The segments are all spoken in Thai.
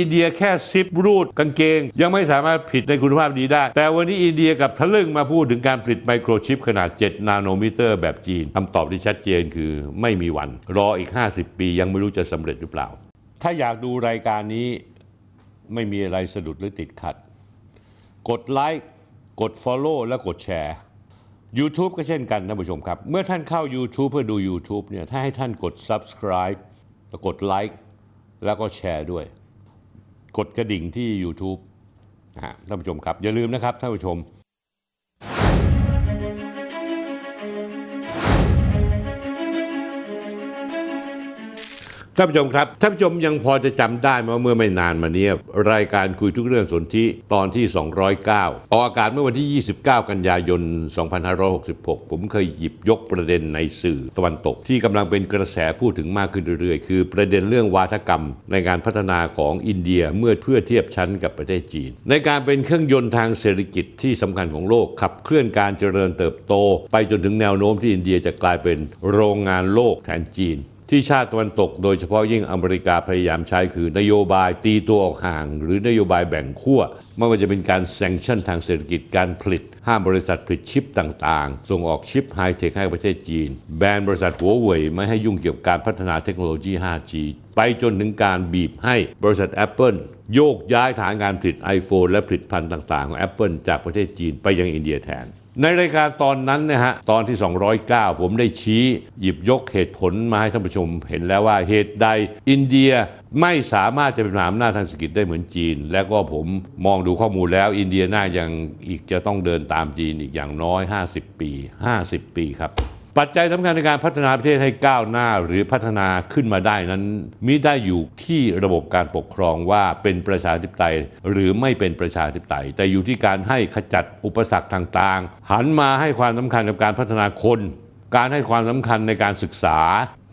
อินเดียแค่ซิปรูดกางเกง ยังไม่สามารถผลิตในคุณภาพดีได้ แต่วันนี้อินเดียกับทะลึ่งมาพูดถึงการผลิตไมโครชิปขนาด 7 นาโนมิเตอร์แบบจีนคำตอบที่ชัดเจนคือไม่มีวัน รออีก 50 ปียังไม่รู้จะสำเร็จหรือเปล่า ถ้าอยากดูรายการนี้ไม่มีอะไรสะดุดหรือติดขัด กดไลค์กด Follow และกดแชร์ YouTube ก็เช่นกันท่านผู้ชมครับ เมื่อท่านเข้า YouTube เพื่อดู YouTube เนี่ยถ้าให้ท่านกด Subscribe แล้วกดไลค์แล้วก็แชร์ด้วย ดกระดิ่งที่ YouTube นะฮะท่านผู้ชมครับ อย่าลืมนะครับท่านผู้ชม ท่านผู้ชมครับท่านผู้ชมยังพอจะจำได้ไหมว่าเมื่อไม่นานมานี้รายการคุยทุกเรื่องสนที่ตอนที่ 209 ออกอากาศเมื่อวันที่ 29 กันยายน 2566 ผมเคยหยิบยกประเด็นในสื่อตะวันตก ที่กำลังเป็นกระแสพูดถึงมากขึ้นเรื่อยๆ คือประเด็นเรื่องวาทกรรม ในการพัฒนาของอินเดียเมื่อเพื่อเทียบชั้นกับประเทศจีน ในการเป็นเครื่องยนต์ทางเศรษฐกิจที่สำคัญของโลกขับเคลื่อนการเจริญเติบโต ไปจนถึงแนวโน้มที่อินเดียจะกลายเป็นโรงงานโลกแทนจีน ที่ชาติตะวันตกโดยเฉพาะยิ่งอเมริกาพยายามใช้คือนโยบายตีตัวออกห่าง หรือนโยบายแบ่งขั้วไม่ว่าจะเป็นการแซงชั่นทางเศรษฐกิจการผลิต ห้ามบริษัทผลิตชิปต่างๆ ส่งออกชิปไฮเทคให้ประเทศจีน แบนบริษัทหัวเว่ยไม่ให้ยุ่งเกี่ยวกับการพัฒนาเทคโนโลยี 5G ไปจนถึงการบีบให้บริษัท Apple โยกย้ายฐานการผลิต iPhone และผลิตภัณฑ์ต่างๆ ของ Apple จากประเทศจีนไปยังอินเดียแทน ในรายการตอนนั้นนะฮะตอนที่ 209 ผมได้ชี้หยิบยกเหตุผลมาให้ท่านผู้ชมเห็นแล้วว่าเหตุใดอินเดียไม่สามารถจะเป็นมหาอำนาจทางเศรษฐกิจได้เหมือนจีน และก็ผมมองดูข้อมูลแล้ว อินเดียน่ายังอีกจะต้องเดินตามจีนอีกอย่างน้อย 50 ปี 50 ปีครับ ปัจจัยสำคัญในการพัฒนาประเทศให้ก้าวหน้าหรือพัฒนาขึ้นมาได้นั้นมิได้อยู่ที่ระบบการปกครองว่าเป็นประชาธิปไตยหรือไม่เป็นประชาธิปไตย แต่อยู่ที่การให้ขจัดอุปสรรคต่างๆ หันมาให้ความสำคัญกับการพัฒนาคน การให้ความสำคัญในการศึกษา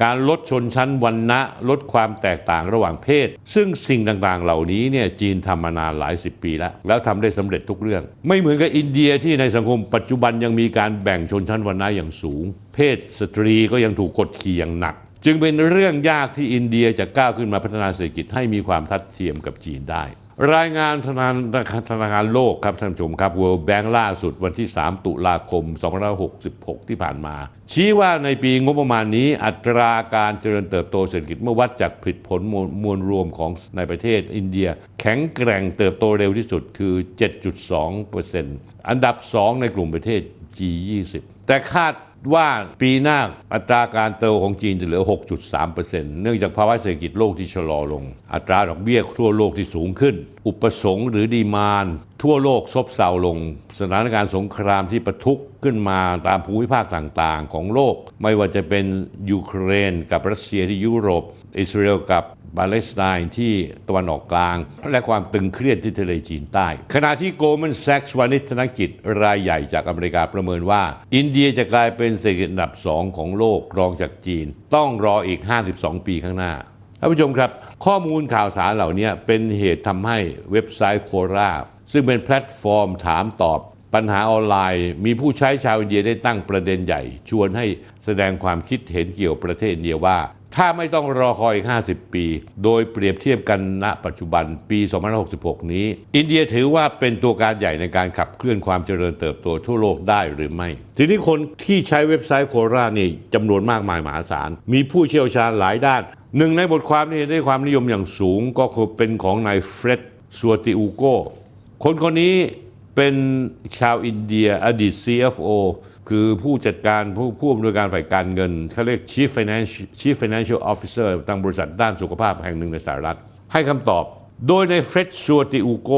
การลดชนชั้นวรรณะ ลดความแตกต่างระหว่างเพศ ซึ่งสิ่งต่างๆ เหล่านี้เนี่ยจีนทำมานานหลายสิบปีแล้ว แล้วทำได้สำเร็จทุกเรื่อง ไม่เหมือนกับอินเดียที่ในสังคมปัจจุบันยังมีการแบ่งชนชั้นวรรณะอย่างสูง เพศสตรีก็ยังถูกกดขี่อย่างหนักจึงเป็นเรื่องยากที่อินเดียจะก้าวขึ้นมาพัฒนาเศรษฐกิจให้มีความทัดเทียมกับจีนได้ รายงานธนาธนาคารโลกครับท่านผู้ชมครับ World Bank ล่าสุดวันที่ 3 ตุลาคม 2566 ที่ผ่านมา ชี้ว่าในปีงบประมาณนี้อัตราการเจริญเติบโตเศรษฐกิจเมื่อวัดจากผลผลมวลมวลรวมของในประเทศอินเดีย แข็งแกร่งเติบโตเร็วที่สุดคือ 7.2%อันดับ 2 ในกลุ่มประเทศ G20 แต่คาด ว่าปีหน้าอัตราการเติบโตของจีนจะเหลือ 6.3%เนื่องจากภาวะเศรษฐกิจโลกที่ชะลอลง อัตราดอกเบี้ยทั่วโลกที่สูงขึ้น อุปสงค์หรือดีมานทั่วโลกซบเซาลง สถานการณ์สงครามที่ประทุขึ้นมาตามภูมิภาคต่างๆ ของโลก ไม่ว่าจะเป็นยูเครนกับรัสเซียที่ยุโรป อิสราเอลกับ ปาเลสไตน์ที่ตะวันออกกลาง และความตึงเครียดที่ทะเลจีนใต้ ขณะที่ Goldman Sachs วานิชธนกิจรายใหญ่จากอเมริกาประเมินว่า อินเดียจะกลายเป็นเศรษฐกิจอันดับ2ของโลกรองจากจีน ต้องรออีก 52 ปีข้างหน้าท่านผู้ชมครับ ข้อมูลข่าวสารเหล่านี้เป็นเหตุทำให้เว็บไซต์โคราซึ่งเป็นแพลตฟอร์มถามตอบปัญหาออนไลน์ มีผู้ใช้ชาวอินเดียได้ตั้งประเด็นใหญ่ ชวนให้แสดงความคิดเห็นเกี่ยวกับประเทศอินเดียว่า ถ้าไม่ต้องรอคอยอีก 50 ปี โดยเปรียบเทียบกันณ ปัจจุบันปี 2566 นี้ อินเดียถือว่าเป็นตัวการใหญ่ในการขับเคลื่อนความเจริญเติบโตทั่วโลกได้หรือไม่ ทีนี้คนที่ใช้เว็บไซต์โครานี่จำนวนมากมายมหาศาล มีผู้เชี่ยวชาญหลายด้าน หนึ่งในบทความที่ได้ความนิยมอย่างสูงก็คือเป็นของนายเฟร็ดซัวติอูโกคนคนนี้เป็นชาวอินเดียอดีต CFO คือผู้จัดการผู้ผู้อำนวยการฝ่ายการเงินเขาเรียก Chief Financial Chief Financial Officer ทางบริษัทด้านสุขภาพแห่งหนึ่งในสหรัฐ ให้คำตอบ โดยในเฟร็ดชัวติอูโก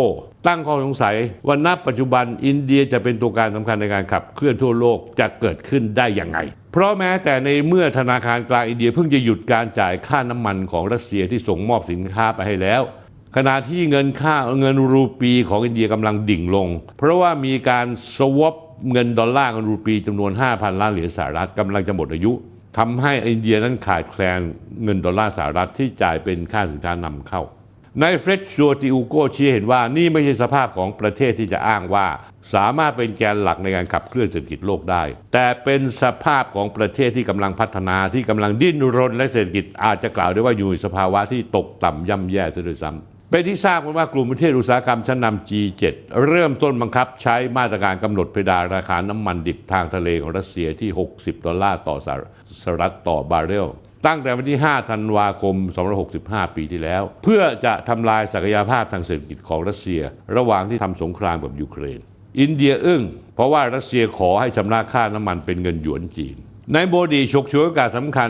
ตั้งข้อสงสัยว่าณปัจจุบันอินเดียจะเป็นตัวการสำคัญในการขับเคลื่อนทั่วโลกจะเกิดขึ้นได้อยังไง เพราะแม้แต่ในเมื่อธนาคารกลางอินเดียเพิ่งจะหยุดการจ่ายค่าน้ำมันของรัสเซียที่ส่งมอบสินค้าไปให้แล้วขณะที่เงินค่าเงินรูปีของอินเดียกำลังดิ่งลง เพราะว่ามีการสวอป เงินดอลลาร์กับรูปีจำนวน 5,000 ล้านเหรียญสหรัฐกำลังจะหมดอายุทำให้อินเดียนั้นขาดแคลนเงินดอลลาร์สหรัฐที่จ่ายเป็นค่าสินค้านำเข้าในเฟร็ดชัวติอูโกชี้เห็นว่านี่ไม่ใช่สภาพของประเทศที่จะอ้างว่า สามารถเป็นแกนหลักในการขับเคลื่อนเศรษฐกิจโลกได้ แต่เป็นสภาพของประเทศที่กำลังพัฒนาที่กำลังดิ้นรนและเศรษฐกิจอาจจะกล่าวได้ว่าอยู่ในสภาวะที่ตกต่ำย่ำแย่ซะด้วยซ้ำ เป็นที่ทราบกันว่ากลุ่มประเทศอุตสาหกรรมชั้นนำ G7 เริ่มต้นบังคับใช้มาตรการกำหนดเพดานราคาน้ำมันดิบทางทะเลของรัสเซียที่ 60 ดอลลาร์ต่อสหรัฐต่อบาร์เรล ตั้งแต่วันที่ 5 ธันวาคม265 ปีที่แล้ว เพื่อจะทำลายศักยภาพทางเศรษฐกิจของรัสเซีย ระหว่างที่ทำสงครามกับยูเครน อินเดียอึ้งเพราะว่ารัสเซียขอให้ชำระค่าน้ำมันเป็นเงินหยวนจีนในโบดีฉกฉวยโอกาสสำคัญ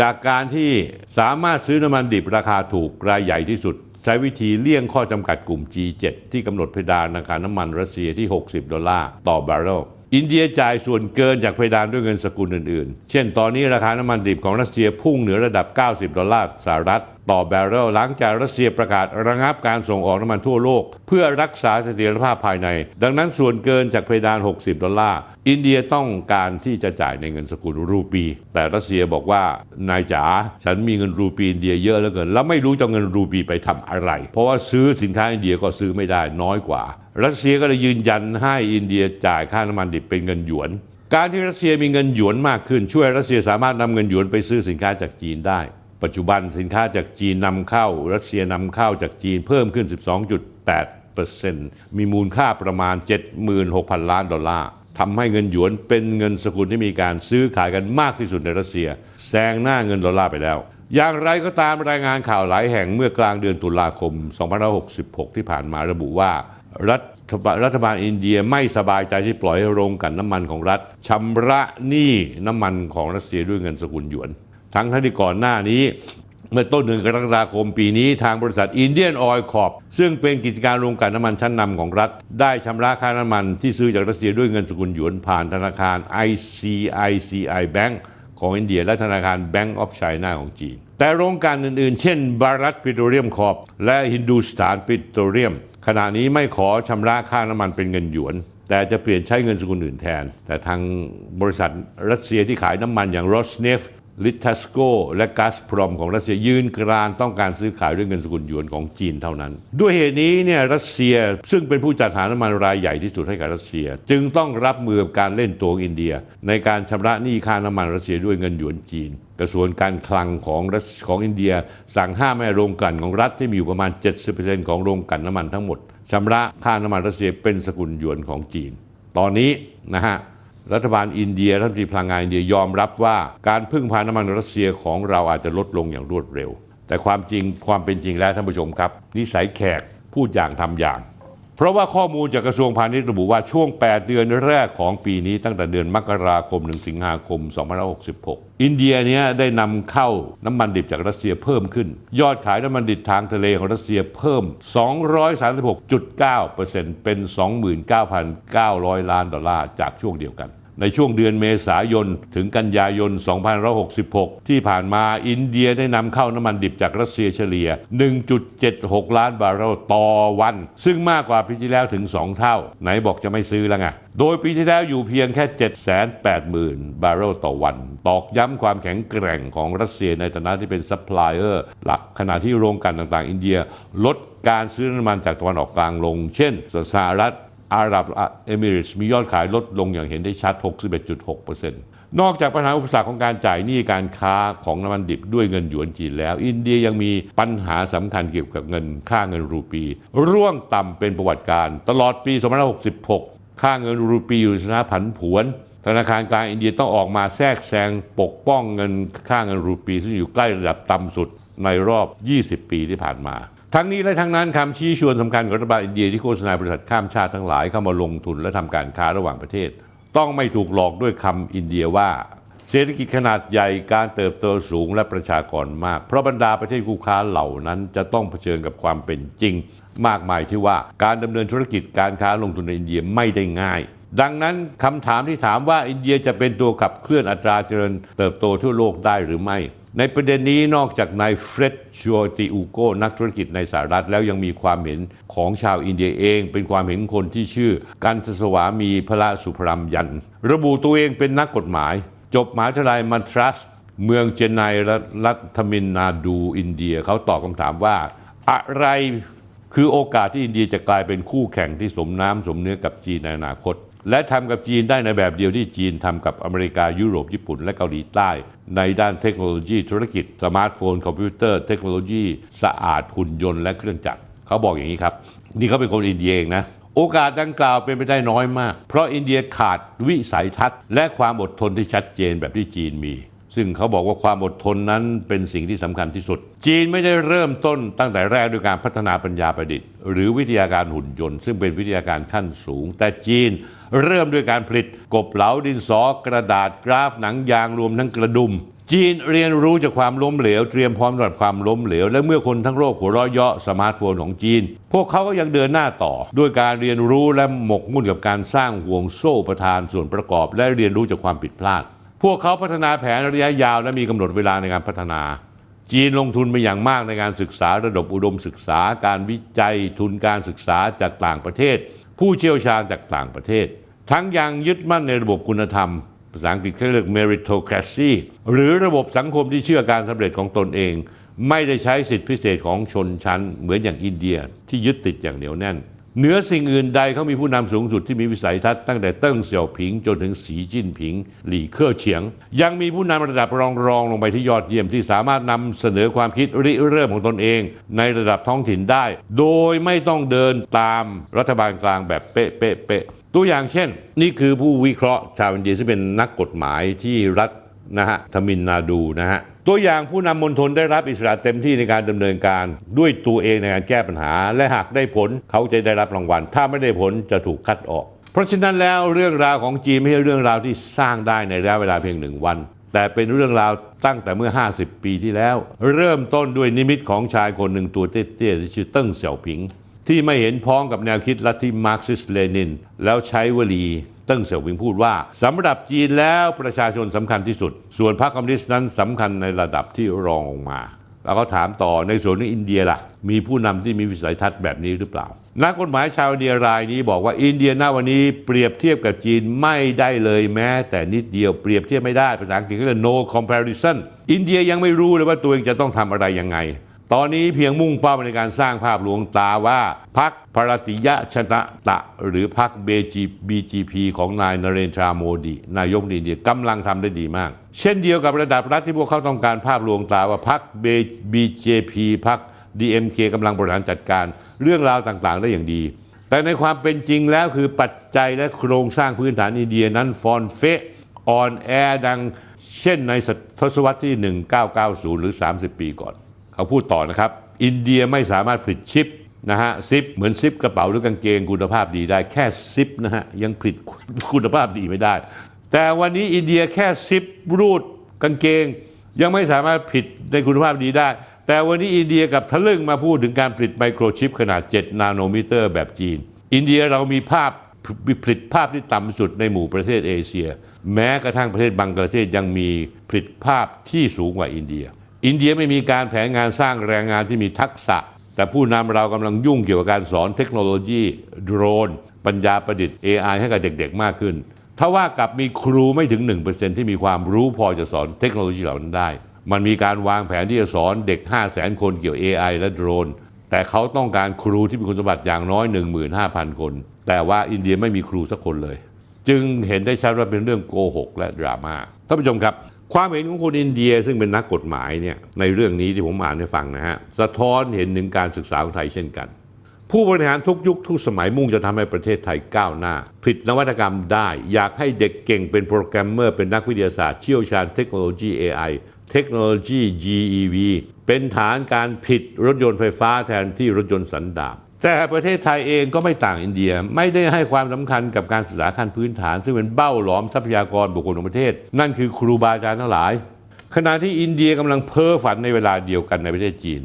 จากการที่สามารถซื้อน้ำมันดิบราคาถูกรายใหญ่ที่สุด ใช้วิธีเลี่ยงข้อจำกัดกลุ่ม G7 ที่กำหนดเพดานราคาน้ำมันรัสเซียที่ 60 ดอลลาร์ต่อบาร์เรลอินเดียจ่ายส่วนเกินจากเพดานด้วยเงินสกุลอื่นๆ เช่น ตอนนี้ราคาน้ำมันดิบของรัสเซียพุ่งเหนือระดับ 90 ดอลลาร์สหรัฐ ต่อแบเรลหลังจากรัสเซียประกาศระงับการส่งออกน้ำมันทั่วโลก เพื่อรักษาเสถียรภาพภายใน ดังนั้นส่วนเกินจากเพดาน 60 ดอลลาร์ อินเดียต้องการที่จะจ่ายในเงินสกุลรูปี แต่รัสเซียบอกว่านายจ๋าฉันมีเงินรูปีอินเดียเยอะเหลือเกิน แล้วไม่รู้จะเอาเงินรูปีไปทำอะไร เพราะว่าซื้อสินค้าอินเดียก็ซื้อไม่ได้น้อยกว่า รัสเซียก็เลยยืนยันให้อินเดียจ่ายค่าน้ำมันดิบเป็นเงินหยวนการที่รัสเซียมีเงินหยวนมากขึ้น ช่วยรัสเซียสามารถนำเงินหยวนไปซื้อสินค้าจากจีนได้ ปัจจุบันสินค้าจากจีนนำเข้า รัสเซียนำเข้าจากจีนเพิ่มขึ้น 12.8%มีมูลค่าประมาณ 76,000 ล้านดอลลาร์ทำให้เงินหยวนเป็นเงินสกุลที่มีการซื้อขายกันมากที่สุดในรัสเซีย แซงหน้าเงินดอลลาร์ไปแล้ว อย่างไรก็ตามรายงานข่าวหลายแห่งเมื่อกลางเดือนตุลาคม 2566 ที่ผ่านมาระบุว่า รัฐรัฐบาลอินเดียไม่สบายใจที่ปล่อยให้โรงกันน้ำมันของรัฐชำระหนี้น้ำมันของรัสเซียด้วยเงินสกุลหยวน ทั้งที่ก่อนหน้านี้ เมื่อต้นเดือนกรกฎาคมปีนี้ทางบริษัทอินเดียนออยล์คอร์ปซึ่งเป็นกิจการโรงกลั่นน้ำมันชั้นนำของรัฐ ได้ชำระค่าน้ำมันที่ซื้อจากรัสเซียด้วยเงินสกุลหยวนผ่านธนาคาร ICICI Bank ของอินเดียและธนาคาร Bank of China ของจีน แต่โรงกลั่นอื่นๆ เช่น บารัตปิโตรเลียมคอร์ปและฮินดูสถานปิโตรเลียม ขณะนี้ไม่ขอชำระค่าน้ำมันเป็นเงินหยวน แต่จะเปลี่ยนใช้เงินสกุลอื่นแทน แต่ทางบริษัทรัสเซียที่ขายน้ำมันอย่าง Rosneft ลิทัสโกและก๊าซพรอมของรัสเซียยืนกรานต้องการซื้อขายด้วยเงินสกุลหยวนของจีนเท่านั้น ด้วยเหตุนี้เนี่ยรัสเซียซึ่งเป็นผู้จัดหาน้ำมันรายใหญ่ที่สุดให้กับรัสเซีย จึงต้องรับมือกับการเล่นตัวอินเดีย ในการชำระหนี้ค่าน้ำมันรัสเซียด้วยเงินหยวนจีน กระทรวงการคลังของรัสของอินเดีย สั่งห้ามให้โรงกลั่นของรัฐที่มีอยู่ประมาณ 70%ของโรงกลั่นน้ำมันทั้งหมดชำระค่าน้ำมันรัสเซียเป็นสกุลหยวนของจีน ตอนนี้นะฮะ รัฐบาลอินเดียรัฐมนตรีพลังงานอินเดียยอมรับว่าการพึ่งพาน้ำมันรัสเซียของเราอาจจะลดลงอย่างรวดเร็ว แต่ความจริงความเป็นจริงแล้วท่านผู้ชมครับ นิสัยแขกพูดอย่างทำอย่าง เพราะว่าข้อมูลจากกระทรวงพาณิชย์ระบุว่าช่วง 8 เดือนแรกของปีนี้ตั้งแต่เดือนมกราคมถึงสิงหาคม 2566 อินเดียเนี้ยได้นำเข้าน้ำมันดิบจากรัสเซียเพิ่มขึ้น ยอดขายน้ำมันดิบทางทะเลของรัสเซียเพิ่ม 236.9%เป็น 29,900 ล้านดอลลาร์จากช่วงเดียวกัน ในช่วงเดือนเมษายน ถึงกันยายน 2566 ที่ผ่านมาอินเดียได้นำเข้าน้ำมันดิบจากรัสเซียเฉลี่ย 1.76 ล้านบาร์เรลต่อวัน ซึ่งมากกว่าปีที่แล้วถึง 2 เท่า ไหนบอกจะไม่ซื้อแล้วไงโดยปีที่แล้วอยู่เพียงแค่ 780,000 บาร์เรลต่อวัน ตอกย้ำความแข็งแกร่งของรัสเซียในฐานะที่เป็นซัพพลายเออร์หลักขณะที่โรงกลั่นต่างๆ อินเดีย ลดการซื้อน้ำมันจากตะวันออกกลางลง เช่นสหรัฐ อาหรับเอมิเรตส์มียอดขายลดลงอย่างเห็นได้ชัด 61.6%นอกจากปัญหาอุปสรรคของการจ่ายหนี้การค้าของน้ำมันดิบด้วยเงินหยวนจีนแล้ว อินเดียยังมีปัญหาสำคัญเกี่ยวกับเงินค่าเงินรูปี ร่วงต่ำเป็นประวัติการ ตลอดปี 2566 ค่าเงินรูปีอยู่ในสถานะผันผวน ธนาคารกลางอินเดียต้องออกมาแทรกแซงปกป้องเงินค่าเงินรูปี ซึ่งอยู่ใกล้ระดับต่ำสุดในรอบ 20 ปีที่ผ่านมา ทั้งนี้และทั้งนั้นคำชี้ชวนสำคัญของรัฐบาลอินเดียที่โฆษณาบริษัทข้ามชาติทั้งหลายเข้ามาลงทุนและทำการค้าระหว่างประเทศ ต้องไม่ถูกหลอกด้วยคำอินเดียว่า เศรษฐกิจขนาดใหญ่การเติบโตสูงและประชากรมาก เพราะบรรดาประเทศคู่ค้าเหล่านั้นจะต้องเผชิญกับความเป็นจริง มากมายที่ว่าการดำเนินธุรกิจการค้าลงทุนในอินเดียไม่ได้ง่าย ดังนั้นคำถามที่ถามว่าอินเดียจะเป็นตัวขับเคลื่อนอัตราเจริญเติบโตทั่วโลกได้หรือไม่ ในประเด็นนี้นอกจากนายเฟร็ดชัวติอูโกนักธุรกิจในสหรัฐแล้วยังมีความเห็นของชาวอินเดียเอง เป็นความเห็นคนที่ชื่อกันทสวามีพระสุพรมยัน ระบุตัวเองเป็นนักกฎหมาย จบมหาวิทยาลัยมันทรัส เมืองเจนไนรัฐมินนาดูอินเดียเขาตอบคำถามว่า อะไรคือโอกาสที่อินเดียจะกลายเป็นคู่แข่งที่สมน้ำสมเนื้อกับจีนในอนาคตและทำกับจีนได้ในแบบเดียวที่จีนทำกับอเมริกายุโรปญี่ปุ่นและเกาหลีใต้ ในด้านเทคโนโลยีธุรกิจสมาร์ทโฟนคอมพิวเตอร์เทคโนโลยีสะอาดหุ่นยนต์และเครื่องจักรเขาบอกอย่างนี้ครับ นี่เขาเป็นคนอินเดียเองนะโอกาสดังกล่าวเป็นไปได้น้อยมาก เพราะอินเดียขาดวิสัยทัศน์ และความอดทนที่ชัดเจนแบบที่จีนมี ซึ่งเขาบอกว่าความอดทนนั้นเป็นสิ่งที่สำคัญที่สุด จีนไม่ได้เริ่มต้นตั้งแต่แรกด้วยการพัฒนาปัญญาประดิษฐ์ หรือวิทยาการหุ่นยนต์ ซึ่งเป็นวิทยาการขั้นสูง แต่จีน เริ่มด้วยการผลิต กบเหลาดินสอกระดาษกราฟหนังยางรวมทั้งกระดุมจีนเรียนรู้จากความล้มเหลว เตรียมพร้อมสำหรับความล้มเหลว และเมื่อคนทั้งโลกหัวเราะเยาะสมาร์ทโฟนของจีน พวกเขาก็ยังเดินหน้าต่อ ด้วยการเรียนรู้และหมกมุ่นกับการสร้างห่วงโซ่ประทานส่วนประกอบ และเรียนรู้จากความผิดพลาด พวกเขาพัฒนาแผนระยะยาวและมีกำหนดเวลาในการพัฒนา จีนลงทุนไปอย่างมากในการศึกษาระดับอุดมศึกษา การวิจัย ทุนการศึกษาจากต่างประเทศ ผู้เชี่ยวชาญจากต่างประเทศ ทั้งยังยึดมั่นในระบบคุณธรรม ภาษาอังกฤษเขาเรียก meritocracy หรือระบบสังคมที่เชื่อการสำเร็จของตนเอง ไม่ได้ใช้สิทธิพิเศษของชนชั้น เหมือนอย่างอินเดียที่ยึดติดอย่างเหนียวแน่น เหนือสิ่งอื่นใดเขามีผู้นำสูงสุดที่มีวิสัยทัศน์ตั้งแต่เติ้งเสี่ยวผิงจนถึงสีจิ้นผิง หลี่เค่อเฉียง ยังมีผู้นำระดับรองรองลงไปที่ยอดเยี่ยมที่สามารถนำเสนอความคิดริเริ่มของตนเอง ในระดับท้องถิ่นได้ โดยไม่ต้องเดินตามรัฐบาลกลางแบบเป๊ะเป๊ะเป๊ะตัวอย่างเช่น นี่คือผู้วิเคราะห์ชาวอินเดียซึ่งเป็นนักกฎหมายที่รัฐนะฮะทมินนาดูนะฮะ ตัวอย่างผู้นำมณฑลได้รับอิสระเต็มที่ในการดำเนินการ ด้วยตัวเองในการแก้ปัญหา และหากได้ผลเขาจะได้รับรางวัล ถ้าไม่ได้ผลจะถูกคัดออก เพราะฉะนั้นแล้วเรื่องราวของจีนไม่ใช่เรื่องราวที่สร้างได้ในระยะเวลาเพียงหนึ่งวัน แต่เป็นเรื่องราวตั้งแต่เมื่อ 50 ปีที่แล้ว เริ่มต้นด้วยนิมิตของชายคนหนึ่งตัวเตี้ยๆที่ชื่อเติ้งเสี่ยวผิง ที่ไม่เห็นพ้องกับแนวคิดลัทธิมาร์กซิสเลนิน แล้วใช้วลี เติ้งเสี่ยวผิงพูดว่าสำหรับจีนแล้วประชาชนสำคัญที่สุด ส่วนพรรคคอมมิวนิสต์นั้นสำคัญในระดับที่รองลงมา แล้วก็ถามต่อในส่วนของอินเดียล่ะ มีผู้นำที่มีวิสัยทัศน์แบบนี้หรือเปล่า นักกฎหมายชาวอินเดียรายนี้บอกว่าอินเดียณวันนี้เปรียบเทียบกับจีนไม่ได้เลยแม้ แต่นิดเดียวเปรียบเทียบไม่ได้ภาษาอังกฤษก็เรียก no comparison อินเดียยังไม่รู้เลยว่าตัวเองจะต้องทำอะไรยังไง ตอนนี้เพียงมุ่งเป้าในการสร้างภาพลวงตาว่าพักพรติยะชนะตะ หรือพักเบจีบีจีพีของนายนเรนทราโมดี นายกอินเดียกำลังทำได้ดีมาก เช่นเดียวกับระดับรัฐที่พวกเขาต้องการภาพลวงตาว่าพักเบีเจพีพัก DMK กำลังบริหารจัดการเรื่องราวต่างๆ ได้อย่างดีแต่ในความเป็นจริงแล้วคือปัจจัยและโครงสร้างพื้นฐานอินเดียนั้นฟอนเฟะอ่อนแอดังเช่นในทศวรรษที่ 1990 หรือ 30 ปีก่อน เขาพูดต่อนะครับ อินเดียไม่สามารถผลิตชิปนะฮะซิปเหมือนซิปกระเป๋าหรือกางเกงคุณภาพดีได้แค่ซิปนะฮะยังผลิตคุณภาพดีไม่ได้ แต่วันนี้อินเดียแค่ซิปรูดกางเกง ยังไม่สามารถผลิตในคุณภาพดีได้ แต่วันนี้อินเดียกับทะลึ่งมาพูดถึงการผลิตไมโครชิปขนาด 7 นาโนมิเตอร์แบบจีน อินเดียเรามีภาพผลิตภาพที่ต่ำสุดในหมู่ประเทศเอเชีย แม้กระทั่งประเทศบังกลาเทศยังมีผลิตภาพที่สูงกว่าอินเดีย อินเดียไม่มีการแผนงานสร้างแรงงานที่มีทักษะ แต่ผู้นำเรากำลังยุ่งเกี่ยวกับการสอนเทคโนโลยี โดรน ปัญญาประดิษฐ์ AI ให้กับเด็กๆ มากขึ้นถ้าว่ากับมีครูไม่ถึง 1%ที่มีความรู้พอจะสอนเทคโนโลยีเหล่านั้นได้ มันมีการวางแผนที่จะสอนเด็ก 5 0 0 0 0 0คนเกี่ยว AI และโดรน แต่เขาต้องการครูที่มีคุณสมบัติอย่างน้อย 15,000 คน แต่ว่าอินเดียไม่มีครูสักคนเลย จึงเห็นได้ชัดว่าเป็นเรื่องโกหกและดราม่าท่านผู้ชมครับ ความเห็นของคนอินเดียซึ่งเป็นนักกฎหมายเนี่ยในเรื่องนี้ที่ผมอ่านให้ฟังนะฮะสะท้อนเห็นถึงการศึกษาของไทยเช่นกัน ผู้บริหารทุกยุคทุกสมัยมุ่งจะทำให้ประเทศไทยก้าวหน้าผลิตนวัตกรรมได้ อยากให้เด็กเก่งเป็นโปรแกรมเมอร์เป็นนักวิทยาศาสตร์เชี่ยวชาญเทคโนโลยี AI เทคโนโลยี GEV เป็นฐานการผลิตรถยนต์ไฟฟ้าแทนที่รถยนต์สันดาป แต่ประเทศไทยเองก็ไม่ต่างอินเดีย ไม่ได้ให้ความสำคัญกับการศึกษาขั้นพื้นฐาน ซึ่งเป็นเบ้าหลอมทรัพยากรบุคคลของประเทศ นั่นคือครูบาอาจารย์ทั้งหลาย ขณะที่อินเดียกำลังเพ้อฝันในเวลาเดียวกันในประเทศจีน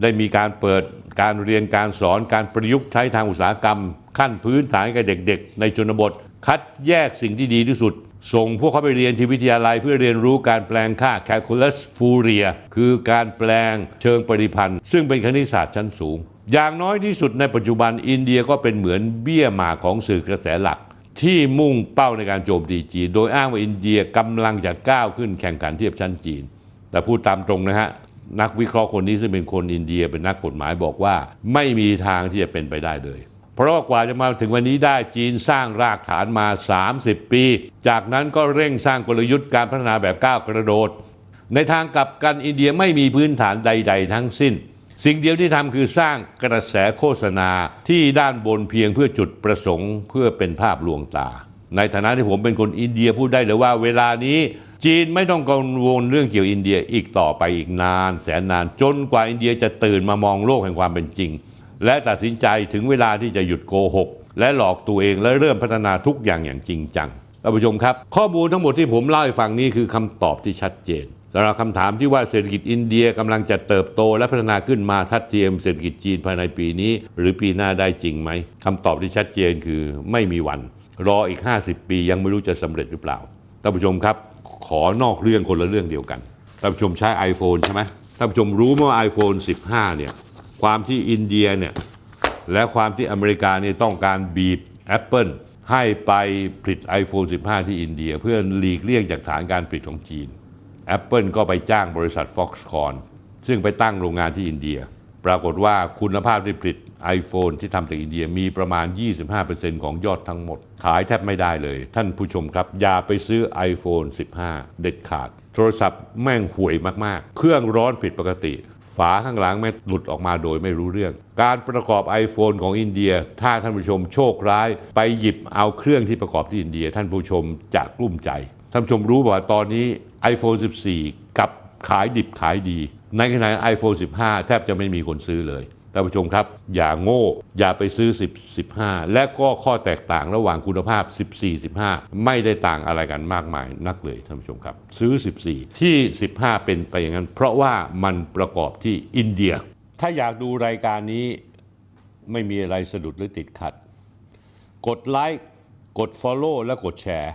ได้มีการเปิดการเรียนการสอนการประยุกต์ใช้ทางอุตสาหกรรม ขั้นพื้นฐานกับเด็ก ๆ ในชนบท คัดแยกสิ่งที่ดีที่สุด ส่งพวกเขาไปเรียนที่วิทยาลัยเพื่อเรียนรู้การแปลงค่า calculus Fourier คือการแปลงเชิงปริพันธ์ซึ่งเป็นคณิตศาสตร์ชั้นสูง อย่างน้อยที่สุดในปัจจุบันอินเดียก็เป็นเหมือนเบี้ยหมาของสื่อกระแสหลัก ที่มุ่งเป้าในการโจมตีจีน โดยอ้างว่าอินเดียกำลังจะก้าวขึ้นแข่งขันเทียบชั้นจีน แต่พูดตามตรงนะฮะนักวิเคราะห์คนนี้ซึ่งเป็นคนอินเดียเป็นนักกฎหมายบอกว่า ไม่มีทางที่จะเป็นไปได้เลย เพราะว่ากว่าจะมาถึงวันนี้ได้จีนสร้างรากฐานมา 30 ปี จากนั้นก็เร่งสร้างกลยุทธ์การพัฒนาแบบก้าวกระโดด ในทางกลับกันอินเดียไม่มีพื้นฐานใด ๆ ทั้งสิ้น สิ่งเดียวที่ทำคือสร้างกระแสโฆษณาที่ด้านบนเพียงเพื่อจุดประสงค์ เพื่อเป็นภาพลวงตา ในฐานะที่ผมเป็นคนอินเดียพูดได้เลยว่าเวลานี้จีนไม่ต้องกังวลเรื่องเกี่ยวอินเดียอีกต่อไปอีกนาน แสนนานจนกว่าอินเดียจะตื่นมามองโลกแห่งความเป็นจริง และตัดสินใจถึงเวลาที่จะหยุดโกหก และหลอกตัวเองและเริ่มพัฒนาทุกอย่างอย่างจริงจังท่านผู้ชมครับ ข้อมูลทั้งหมดที่ผมเล่าให้ฟังนี้คือคำตอบที่ชัดเจน สำหรับคำถามที่ว่าเศรษฐกิจอินเดียกำลังจะเติบโตและพัฒนาขึ้นมาทัดเทียมเศรษฐกิจจีนภายในปีนี้ หรือปีหน้าได้จริงไหมคำตอบที่ชัดเจนคือไม่มีวัน รออีก 50 ปียังไม่รู้จะสำเร็จหรือเปล่าท่านผู้ชมครับ ขอนอกเรื่องคนละเรื่องเดียวกันท่านผู้ชมใช้ iPhone ใช่ไหมท่านผู้ชมรู้ไหมว่า iPhone 15 เนี่ยความที่อินเดียเนี่ยและความที่อเมริกาเนี่ยต้องการบีบ Apple ให้ไปผลิต iPhone 15 ที่อินเดีย เพื่อหลีกเลี่ยงจากฐานการผลิตของจีน Apple ก็ไปจ้างบริษัท Foxconn ซึ่งไปตั้งโรงงานที่อินเดีย ปรากฏว่าคุณภาพที่ผลิต iPhone ที่ทำจากอินเดียมีประมาณ 25%ของยอดทั้งหมด ขายแทบไม่ได้เลย ท่านผู้ชมครับ อย่าไปซื้อ iPhone 15 เด็ดขาด โทรศัพท์แม่งห่วยมากๆ เครื่องร้อนผิดปกติ ฝาข้างหลังแม่งหลุดออกมาโดยไม่รู้เรื่อง การประกอบ iPhone ของอินเดีย ถ้าท่านผู้ชมโชคร้าย ไปหยิบเอาเครื่องที่ประกอบที่อินเดีย ท่านผู้ชมจะกลุ้มใจท่านผู้ชมรู้ว่าตอนนี้ iPhone 14 กับขายดิบขายดี ในขณะ iPhone 15 แทบจะไม่มีคนซื้อเลยท่านผู้ชมครับ อย่าโง่ อย่าไปซื้อ 10 15 และก็ข้อแตกต่างระหว่างคุณภาพ 14 15 ไม่ได้ต่างอะไรกันมากมายนักเลยท่านผู้ชมครับ ซื้อ 14 ที่ 15 เป็นไปอย่างนั้น เพราะว่ามันประกอบที่อินเดีย ถ้าอยากดูรายการนี้ไม่มีอะไรสะดุดหรือติดขัด กดไลค์กด Follow และกดแชร์